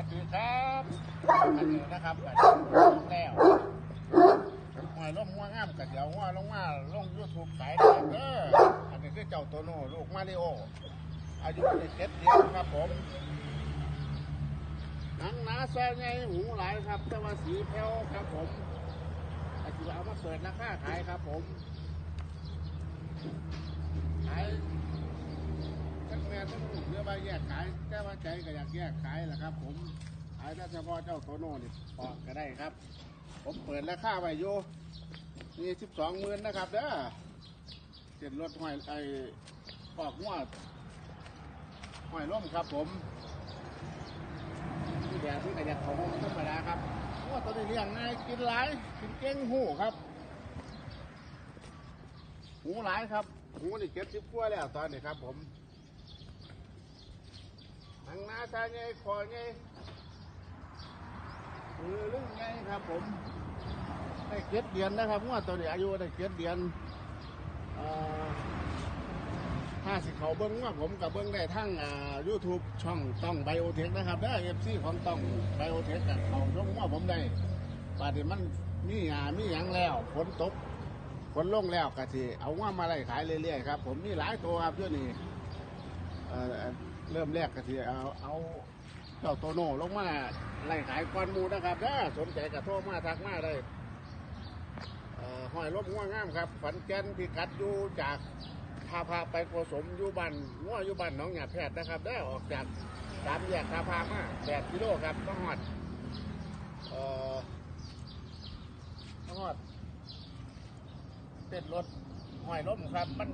วัสดีครับอันนี้นะครับอันนี้ลงแล้วหอยลงหัวงามกับเดี๋ยวหัวลงมาลงยูทูบขายได้เด้ออันนี้คือเจ้าโตโน่ลูกมาริโอ อายุได้เจ็ดเดือนครับผมหนังหนาซอยไงหูหลายครับ แต่ว่าสีแพ้วครับผมอาจจะเอามาเปิดราคาขายครับผม ขาย ทั้งแม่ทั้งลูกเรือใบแยกขายแต่ว่าใจก็อยากแยกขายแหละครับ ผมขายแต่เฉพาะเจ้าโตโน่นี่ออกก็ได้ครับ ผมเปิดราคาไว้อยู่นี่สิบสองหมื่นนะครับเด้อเจ็ดรถห้อยไอ้ออกงวดห้อยร่มครับ ผมที่แดดที่กระยักของธรรมดาครับงวดตัวนี้เลี้ยงง่ายกินหลายกินเก่งหูครับ หูหลายครับ หูนี่เก็บสิบกว่าแล้วตอนนี้ครับผม ทางหน้าตาไงคอไงมือลึงไงครับผม ได้เก็ดเดือนนะครับงวดตัวนี้อายุได้เก็ดเดือนห้าสิบเขาเบิ้งว่าผมกับเบิ้งได้ทั้งอ่า YouTube ช่องต้องไบโอเทคนะครับได้เอฟซีของต้องไบโอเทคกับเขาช่องว่าผมได้ป่านนี้มันมีหยามีหยังแล้วฝนตกฝนลงแล้วกะทิเอาว่ามาไล่ขายเรื่อยๆครับ ผมมีหลายตัวครับช่วงนี้ เริ่มแรกกะทิเอาเอาเจ้าโตโน่ลงมาไล่ขายก้อนมูนะครับถ้าสนใจกระโทรมาทักมาได้เอ่อหอยลบง่วงงามครับฝันแกนพิกัดอยู่จากท่าพาไปโกสมอยู่บ้านง่วอยู่บ้านหนองหยาแพทย์นะครับได้ออกจากสามแยกท่าพามาแปดกิโลครับต้องหอดเอ่อต้องหอดเต้นรถ ห้อยล้มครับ มัน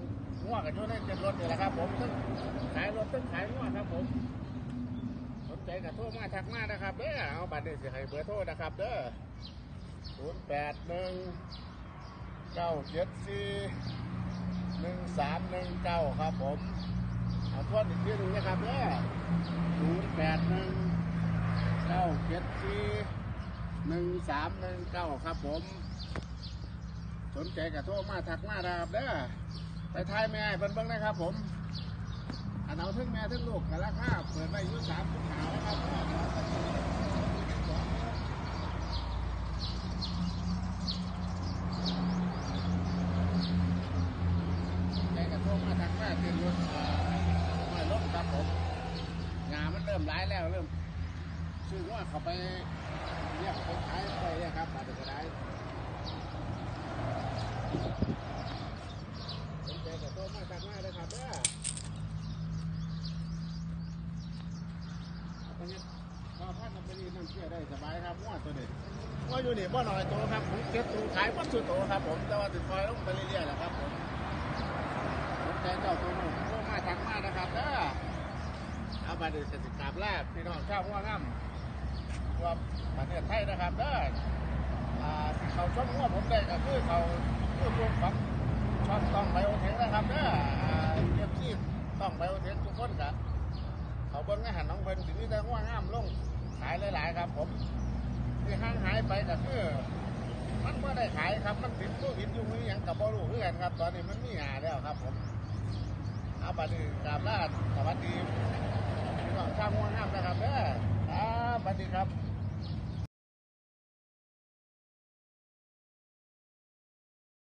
ง่วงกันอยู่ในเต้นรถนี่แหละครับ ผมทั้งขายรถทั้งขายง่วงครับผมสนใจกับโทรมาทักมานะครับเด้อเอาบัตรเดสิให้เบอร์โทรนะครับ เด้อศูนย์แปดหนึ่งเก้าเจ็ดสี่หนึ่งสามหนึ่งเก้าครับผมเอาทวนอีกทีหนึ่งนะครับเด้อศูนย์แปดหนึ่งเก้าเจ็ดสี่หนึ่งสามหนึ่งเก้าครับผม สนใจกับโทรมาทักมาดาบเด้อไปทายแม่ให้เบิ่งเบิ่งนะครับ ผมอันเอาทั้งแม่ทั้งลูกกันราคาเปิดไว้อายุสามสิบหานะครับใจกับโทรมาทักมาเต็มรถเอ่อไม่ลบครับผมงานมันเริ่มร้ายแล้วเริ่มซื้อว่าเขาไปเรียกไปขายไปเนี่ยครับมาถึงก็ได้ ว่าอยู่นี่บ่หน่อยโตครับผมเก็บตัวขายวัตถุโตครับผมแต่ว่าติดคอยลงไปเรื่อยๆแหละครับผมสนใจเจ้าตัวนู้นโตมาจากมานะครับเด้อเอาบัตรเดชสิกราบแรกพี่น้องชาวหัวง่ำว่าประเทศไทยนะครับเด้อที่เขาชมหัวผมได้ก็คือเขา ผู้ชมของชอบต้องไบโอเทคนะครับเด้ออ่าเก็บที่ต้องไบโอเทคทุกคนกะเขาเบิ้งอาหารน้องเบิ้งถึงนี้แต่ว่างามลงขายหลายๆครับ ผมที่ห้างหายไปก็คือมันไม่ได้ขายครับมันติดโควิดอยู่มืออย่างกับบอลูคือกันครับ ตอนนี้มันมีหาแล้วครับ ผมเอาบัดนี้กราบลาสวัสดีพี่น้องชาวมัวงามนะครับเด้อครับสวัสดีครับ